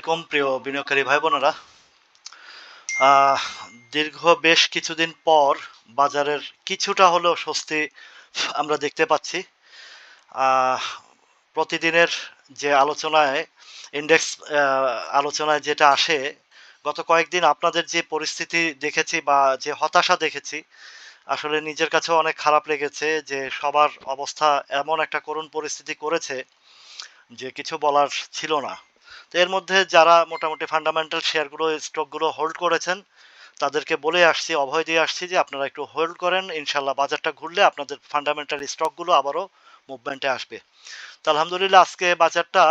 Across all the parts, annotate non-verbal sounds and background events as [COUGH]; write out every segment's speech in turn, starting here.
আলাইকুম, প্রিয় বিনিয়োগকারী ভাই বোনেরা দীর্ঘ বেশ কিছুদিন পর বাজারের কিছুটা হলেও স্বস্তি আমরা দেখতে পাচ্ছি। প্রতিদিনের যে আলোচনায় ইন্ডেক্স আলোচনায় যেটা আসে, গত কয়েকদিন আপনাদের যে পরিস্থিতি দেখেছি বা যে হতাশা দেখেছি, আসলে নিজের কাছেও অনেক খারাপ লেগেছে যে সবার অবস্থা এমন একটা করুণ পরিস্থিতি করেছে যে কিছু বলার ছিল না। তো এর মধ্যে যারা মোটামুটি ফান্ডামেন্টাল শেয়ারগুলো স্টকগুলো হোল্ড করেছেন, তাদেরকে বলে আসছি, অভয় দিয়ে আসছি যে আপনারা একটু হোল্ড করেন ইনশাল্লাহ বাজারটা ঘুরলে আপনাদের ফান্ডামেন্টাল স্টকগুলো আবারও মুভমেন্টে আসবে। তো আলহামদুলিল্লাহ আজকে বাজারটা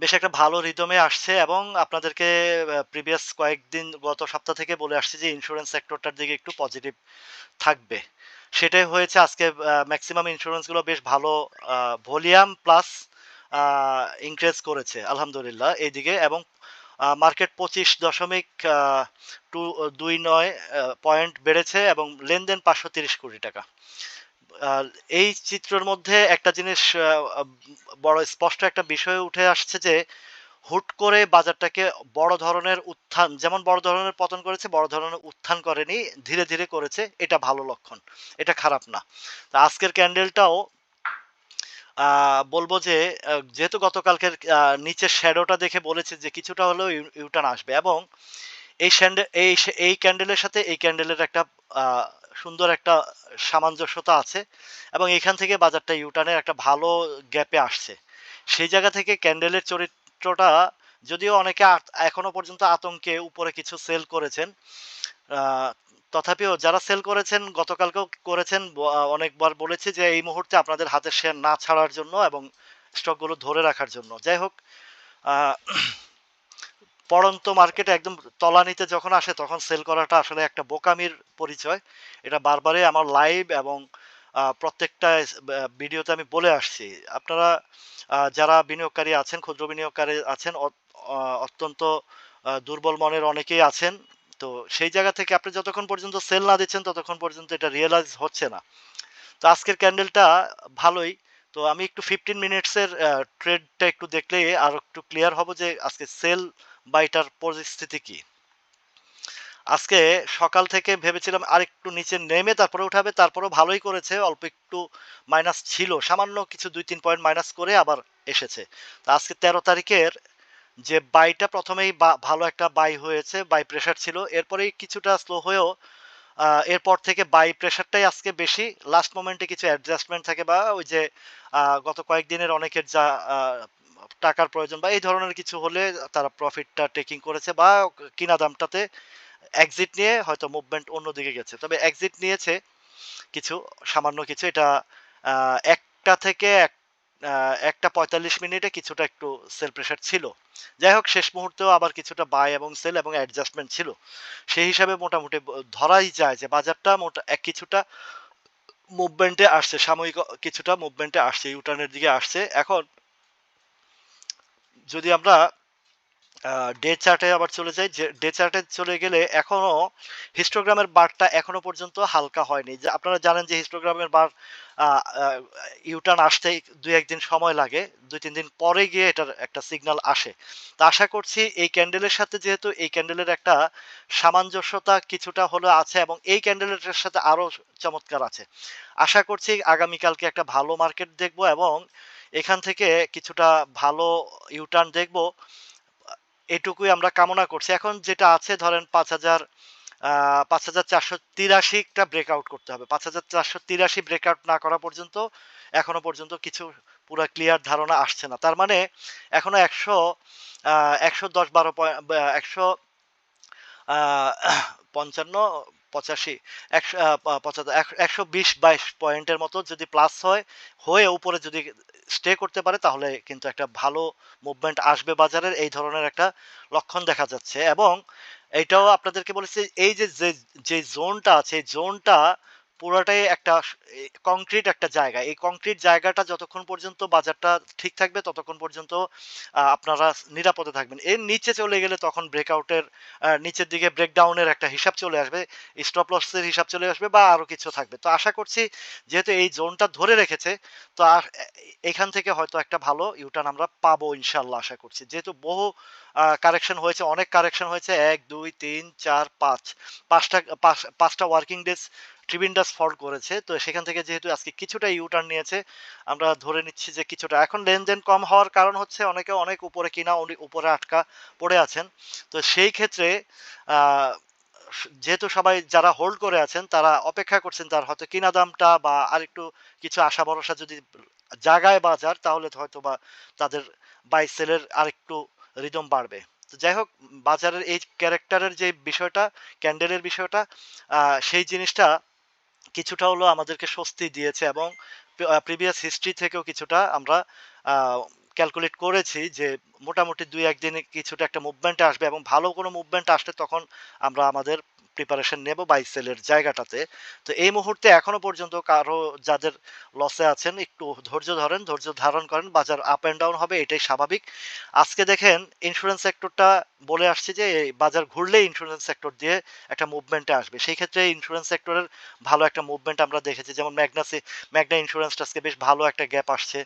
বেশ একটা ভালো রিদমে আসছে এবং আপনাদেরকে প্রিভিয়াস কয়েকদিন, গত সপ্তাহ থেকে বলে আসছি যে ইন্স্যুরেন্স সেক্টরটার দিকে একটু পজিটিভ থাকবে। সেটাই হয়েছে আজকে ম্যাক্সিমাম ইন্স্যুরেন্সগুলো বেশ ভালো ভলিউম প্লাস ইনক্রিজ করেছে, আলহামদুলিল্লাহ, এইদিকে এবং মার্কেট পঁচিশ দশমিক টু, দুই নয় পয়েন্ট বেড়েছে এবং লেনদেন পাঁচশো তিরিশ কোটি টাকা। এই চিত্রের মধ্যে একটা জিনিস বড় স্পষ্ট একটা বিষয় উঠে আসছে যে, হুট করে বাজারটাকে বড় ধরনের উত্থান, যেমন বড় ধরনের পতন করেছে, বড় ধরনের উত্থান করেনি, ধীরে ধীরে করেছে, এটা ভালো লক্ষণ, এটা খারাপ না। তা আজকের ক্যান্ডেলটাও বলব যে যেহেতু গতকালকের নিচের শ্যাডোটা দেখে বলেছে যে কিছুটা হলেও ইউটার্ন আসবে এবং এই এই এই ক্যান্ডেলের সাথে এই ক্যান্ডেলের একটা সুন্দর একটা সামঞ্জস্যতা আছে এবং এখান থেকে বাজারটা ইউটার্নের একটা ভালো গ্যাপে আসছে। সেই জায়গা থেকে ক্যান্ডেলের চরিত্রটা যদিও অনেকে এখনও পর্যন্ত আতঙ্কে উপরে কিছু সেল করেছেন তথাপিও যারা সেল করেছেন, গতকালকেও করেছেন অনেকবার বলেছি যে এই মুহূর্তে আপনাদের হাতের শেয়ার না ছাড়ার জন্য এবং স্টকগুলো ধরে রাখার জন্য। যাই হোক পড়ন্ত মার্কেটে একদম তলানিতে যখন আসে তখন সেল করাটা আসলে একটা বোকামির পরিচয়। এটা বারবারই আমার লাইভ এবং প্রত্যেকটা ভিডিওতে আমি বলে আসছি। আপনারা যারা বিনিয়োগকারী আছেন, ক্ষুদ্র বিনিয়োগকারী আছেন অত্যন্ত দুর্বল মনের অনেকেই আছেন। তো সেই জায়গা থেকে আপনি যতক্ষণ পর্যন্ত সেল না দিচ্ছেন, ততক্ষণ পর্যন্ত এটা রিয়েলাইজ হচ্ছে না। তো আজকের ক্যান্ডেলটা ভালোই। তো আমি একটু ফিফটিন মিনিটসের ট্রেডটা একটু দেখলে আর একটু ক্লিয়ার হব যে আজকে সেল বাইটার পরিস্থিতি কি। আজকে সকাল থেকে ভেবেছিলাম আর একটু নিচে নেমে তারপরে উঠাবে, তারপরেও ভালোই করেছে, অল্প একটু মাইনাস ছিল। সামান্য কিছু দুই তিন পয়েন্ট মাইনাস করে আবার এসেছে। তা আজকে তেরো তারিখের যে বাইটা প্রথমেই ভালো একটা বাই হয়েছে বাই প্রেশার ছিল। এরপরেই কিছুটা স্লো হয়েও এরপর থেকে বাই প্রেশারটাই আজকে বেশি। লাস্ট মোমেন্টে কিছু অ্যাডজাস্টমেন্ট থাকে বা, ওই যে গত কয়েকদিনের অনেকের যা টাকার প্রয়োজন বা, এই ধরনের কিছু হলে তারা প্রফিটটা টেকিং করেছে বা, কিনা দামটাতে এক্সিট নিয়ে হয়তো মুভমেন্ট অন্যদিকে গেছে। তবে এক্সিট নিয়েছে কিছু, সামান্য কিছু। এটা একটা থেকে এক- একটা পঁয়তাল্লিশ মিনিটে কিছুটা একটু সেল প্রেশার ছিল। যাই হোক, শেষ মুহূর্তেও আবার কিছুটা বাই এবং সেল এবং অ্যাডজাস্টমেন্ট ছিল। সেই হিসাবে মোটামুটি ধরাই যায় যে বাজারটা মোটা, এক কিছুটা মুভমেন্টে আসছে, সাময়িক কিছুটা মুভমেন্টে আসছে ইউটার্নের দিকে আসছে। এখন যদি আমরা ডে চার্টে আবার চলে যাই ডে চার্টে চলে গেলে এখনও হিস্টোগ্রামের বারটা এখনও পর্যন্ত হালকা হয়নি। যে আপনারা জানেন যে হিস্টোগ্রামের বার ইউটার্ন আসতে দুই একদিন সময় লাগে, দুই, তিন দিন পরে গিয়ে এটার একটা সিগন্যাল আসে। তা আশা করছি এই ক্যান্ডেলের সাথে যেহেতু এই ক্যান্ডেলের একটা সামঞ্জস্যতা কিছুটা হলে আছে এবং এই ক্যান্ডেলের সাথে আরও চমৎকার আছে। আশা করছি আগামীকালকে একটা ভালো মার্কেট দেখব এবং এখান থেকে কিছুটা ভালো ইউটার্ন দেখব। এটুকুই আমরা কামনা করছি। এখন যেটা আছে ধরেন পাঁচ হাজার পাঁচ হাজার চারশো তিরাশিটা ব্রেকআউট করতে হবে। পাঁচ হাজার চারশো তিরাশি ব্রেকআউট না করা পর্যন্ত, এখনও পর্যন্ত কিছু পুরো ক্লিয়ার ধারণা আসছে না। তার মানে এখনও একশো একশো দশ বারো পয়েন্ট একশো পঞ্চান্ন, পঁচাশি, একশো পঁচাত্তর একশো বিশ বাইশ পয়েন্টের মতো যদি প্লাস হয়, হয়ে উপরে যদি স্টে করতে পারে, তাহলে কিন্তু একটা ভালো মুভমেন্ট আসবে বাজারের। এই ধরনের একটা লক্ষণ দেখা যাচ্ছে। এবং এইটাও আপনাদেরকে বলেছে এই যে যে জোনটা আছে জোনটা পুরোটাই একটা কংক্রিট একটা জায়গা। এই কংক্রিট জায়গাটা যতক্ষণ পর্যন্ত বাজারটা ঠিক থাকবে, ততক্ষণ পর্যন্ত আপনারা নিরাপদে থাকবেন। এর নিচে চলে গেলে তখন ব্রেকআউটের নিচের দিকে ব্রেকডাউনের একটা হিসাব চলে আসবে স্টপ লসের হিসাব চলে আসবে বা আরও কিছু থাকবে। তো আশা করছি যেহেতু এই জোনটা ধরে রেখেছে, তো আর এখান থেকে হয়তো একটা ভালো ইউটার্ন আমরা পাবো ইনশাল্লাহ আশা করছি। যেহেতু বহু কারেকশন হয়েছে, অনেক কারেকশন হয়েছে, এক, দুই, তিন, চার, পাঁচ, পাঁচটা, পাঁচ- পাঁচটা ওয়ার্কিং ডেজ ট্রিবিন্ডাস ফল করেছে। তো সেখান থেকে যেহেতু আজকে কিছুটা ইউটার্ন নিয়েছে, আমরা ধরে নিচ্ছি যে কিছুটা। এখন লেনদেন কম হওয়ার কারণ হচ্ছে অনেকে অনেক উপরে কিনা অনেক উপরে আটকা পড়ে আছেন। তো সেই ক্ষেত্রে যেহেতু সবাই যারা হোল্ড করে আছেন, তারা অপেক্ষা করছেন তার হয়তো কিনা দামটা বা আরেকটু কিছু আশা ভরসা যদি জাগায় বাজার, তাহলে হয়তো বা তাদের বাই সেলের আরেকটু রিদম বাড়বে। তো যাই হোক, বাজারের এই ক্যারেক্টারের যে বিষয়টা ক্যান্ডেলের বিষয়টা সেই জিনিসটা কিছুটা হলো আমাদেরকে স্বস্তি দিয়েছে এবং প্রিভিয়াস হিস্ট্রি থেকেও কিছুটা আমরা ক্যালকুলেট করেছি যে মোটামুটি দুই একদিনে কিছুটা একটা মুভমেন্ট আসবে এবং ভালো কোনো মুভমেন্ট আসলে তখন আমরা আমাদের প্রিপারেশন নেব বাই সেলের জায়গাটাতে। তো এই মুহূর্তে এখনও পর্যন্ত কারও যাদের লসে আছেন, একটু ধৈর্য ধরেন, ধৈর্য ধারণ করেন, বাজার আপ অ্যান্ড ডাউন হবে, এটাই স্বাভাবিক। আজকে দেখেন ইন্স্যুরেন্স সেক্টরটা বলে আসছে যে বাজার ঘুরলে ইন্স্যুরেন্স সেক্টর দিয়ে একটা মুভমেন্টে আসবে। সেই ক্ষেত্রে ইন্স্যুরেন্স সেক্টরের ভালো একটা মুভমেন্ট আমরা দেখেছি। যেমন ম্যাগনাসি ম্যাগনা ইন্স্যুরেন্সটা আজকে বেশ ভালো একটা গ্যাপ আসছে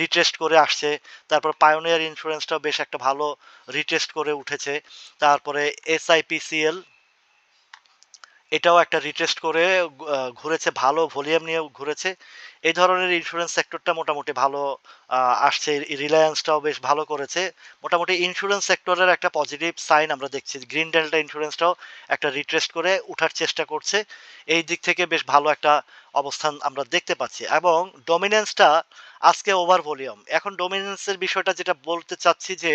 রিটেস্ট করে আসছে। তারপর পায়োনিয়ার ইন্স্যুরেন্সটাও বেশ একটা ভালো রিটেস্ট করে উঠেছে। তারপরে এসআইপিসিএল এটাও একটা রিটেস্ট করে ঘুরেছে, ভালো ভলিউম নিয়ে ঘুরেছে। এই ধরনের ইন্স্যুরেন্স সেক্টরটা মোটামুটি ভালো আসছে। রিলায়েন্সটাও বেশ ভালো করেছে। মোটামুটি ইন্স্যুরেন্স সেক্টরের একটা পজিটিভ সাইন আমরা দেখছি। গ্রিন ডেল্টা ইন্স্যুরেন্সটাও একটা রিট্রেস্ট করে উঠার চেষ্টা করছে। এই দিক থেকে বেশ ভালো একটা অবস্থান আমরা দেখতে পাচ্ছি এবং ডমিনেন্সটা আজকে ওভার ভলিউম এখন ডমিনেন্সের বিষয়টা যেটা বলতে চাচ্ছি যে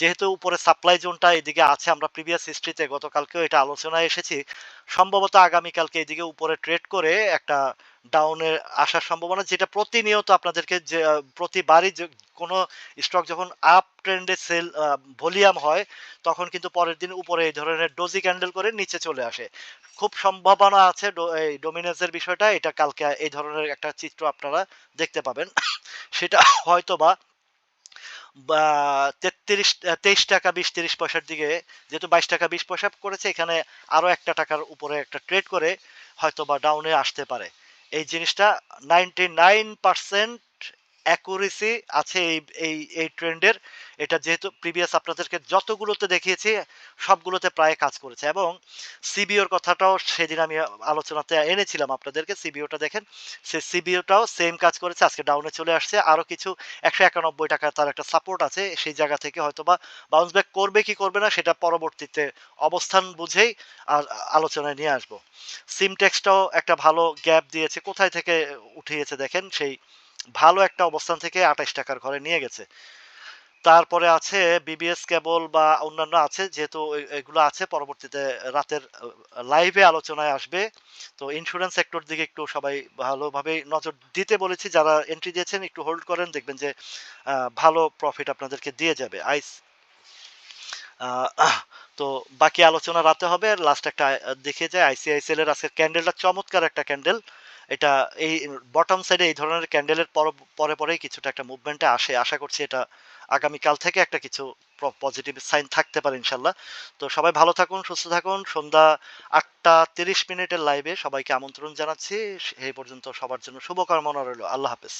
যেহেতু উপরে সাপ্লাই জোনটা এদিকে আছে, আমরা প্রিভিয়াস হিস্ট্রিতে গতকালকেও এটা আলোচনায় এসেছি। সম্ভবত আগামীকালকে এদিকে উপরে ট্রেড করে একটা ডাউনে আসার সম্ভাবনা, যেটা প্রতিনিয়ত আপনাদেরকে যে প্রতিবারই কোনো স্টক যখন আপ ট্রেন্ডে সেল ভলিউম হয়, তখন কিন্তু পরের দিন উপরে এই ধরনের ডোজি ক্যান্ডেল করে নিচে চলে আসে। খুব সম্ভাবনা আছে এই ডোমিনেন্সের বিষয়টা, এটা কালকে এই ধরনের একটা চিত্র আপনারা দেখতে পাবেন। [COUGHS] সেটা হয়তো বা, তেত্রিশ, তেইশ টাকা বিশ তিরিশ পয়সার দিকে, যেহেতু বাইশ টাকা বিশ পয়সা করেছে, এখানে আরও একটা টাকার উপরে একটা ট্রেড করে হয়তো বা ডাউনে আসতে পারে। এই জিনিসটা নাইনটি নাইন পার্সেন্ট অ্যাকুরেসি আছে এই এই এই ট্রেন্ডের। এটা যেহেতু প্রিভিয়াস আপনাদেরকে যতগুলোতে দেখিয়েছি, সবগুলোতে প্রায় কাজ করেছে। এবং সিবিওর কথাটাও সেদিন আমি আলোচনাতে এনেছিলাম আপনাদেরকে। সিবিওটা দেখেন, সে সিবিওটাও সেম কাজ করেছে। আজকে ডাউনে চলে আসছে। আরও কিছু একশো একানব্বই টাকা তার একটা সাপোর্ট আছে। সেই জায়গা থেকে হয়তো বা বাউন্স ব্যাক করবে কি করবে না, সেটা পরবর্তীতে অবস্থান বুঝেই আর আলোচনায় নিয়ে আসব। সিমটেক্সটাও একটা ভালো গ্যাপ দিয়েছে। কোথায় থেকে উঠিয়েছে দেখেন সেই ভালো একটা অবস্থান থেকে আঠাশ টাকার ঘরে নিয়ে গেছে। তারপরে আছে বিবিএস কেবল বা অন্যান্য আছে, যেহেতু এগুলো আছে, পরবর্তীতে রাতের লাইভে আলোচনায় আসবে। তো ইন্স্যুরেন্স সেক্টর দিকে একটু সবাই ভালোভাবে নজর দিতে বলেছি। যারা এন্ট্রি দিয়েছেন, একটু হোল্ড করেন, দেখবেন যে ভালো প্রফিট আপনাদেরকে দিয়ে যাবে। আইস তো বাকি আলোচনা রাতে হবে। লাস্ট একটা দেখে যায়। আইসিআইসিএল এর আজকে ক্যান্ডেলটা চমৎকার একটা ক্যান্ডেল এটা এই বটম সাইডে এই ধরনের ক্যান্ডেলের পরে পরেই কিছুটা একটা মুভমেন্টে আসে। আশা করছি এটা আগামীকাল থেকে একটা কিছু পজিটিভ সাইন থাকতে পারে ইনশাল্লাহ তো সবাই ভালো থাকুন, সুস্থ থাকুন। সন্ধ্যা আটটা তিরিশ মিনিটের লাইভে সবাইকে আমন্ত্রণ জানাচ্ছি। এই পর্যন্ত সবার জন্য শুভকামনা রইল। আল্লাহ হাফেজ।